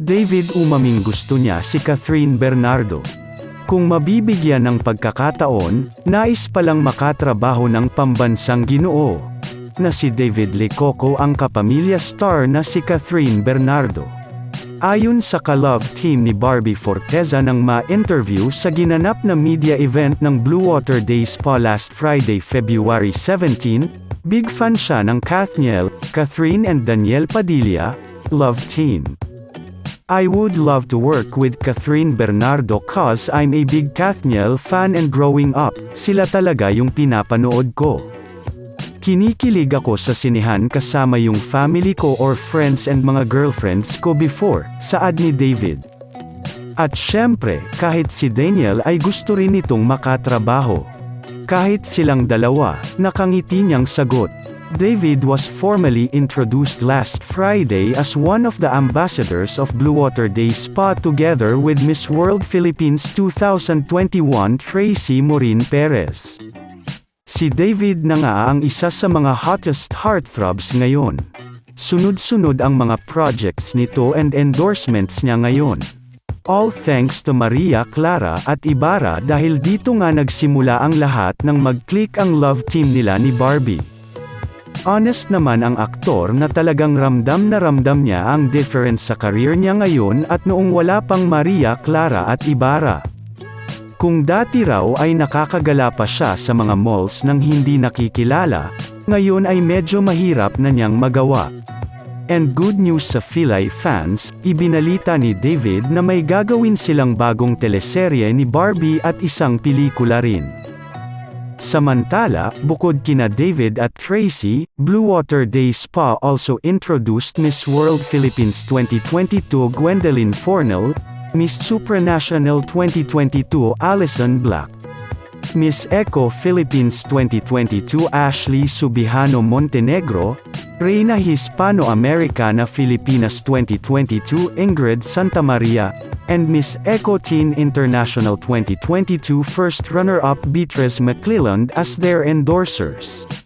David umaming gusto niya si Catherine Bernardo. Kung mabibigyan ng pagkakataon, nais palang makatrabaho ng pambansang ginoo, na si David Lecoco ang kapamilya star na si Catherine Bernardo. Ayon sa ka-love team ni Barbie Forteza nang ma-interview sa ginanap na media event ng Blue Water Days pa last Friday February 17, big fan siya ng Kathniel, Catherine and Daniel Padilla, love team. I would love to work with Catherine Bernardo cause I'm a big Kathniel fan and growing up, sila talaga yung pinapanood ko. Kinikilig ako sa sinihan kasama yung family ko or friends and mga girlfriends ko before, saad ni David. At syempre, kahit si Daniel ay gusto rin itong makatrabaho. Kahit silang dalawa, nakangiti niyang sagot. David was formally introduced last Friday as one of the ambassadors of Blue Water Day Spa together with Miss World Philippines 2021 Tracy Morin Perez. Si David na nga ang isa sa mga hottest heartthrobs ngayon. Sunod-sunod ang mga projects nito and endorsements niya ngayon. All thanks to Maria Clara at Ibarra dahil dito nga nagsimula ang lahat ng mag-click ang love team nila ni Barbie. Honest naman ang aktor na talagang ramdam na ramdam niya ang difference sa career niya ngayon at noong wala pang Maria Clara at Ibarra. Kung dati raw ay nakakagala pa siya sa mga malls nang hindi nakikilala, ngayon ay medyo mahirap na niyang magawa. And good news sa Filay fans, ibinalita ni David na may gagawin silang bagong teleserye ni Barbie at isang pelikula rin. Samantala, bukod kina David at Tracy, Blue Water Day Spa also introduced Miss World Philippines 2022 Gwendolyn Fornell, Miss Supranational 2022 Alison Black. Miss Eco Philippines 2022 Ashley Subihano Montenegro, Reina Hispano-Americana Filipinas 2022 Ingrid Santa Maria, and Miss Eco Teen International 2022 first runner-up Beatrice McClelland as their endorsers.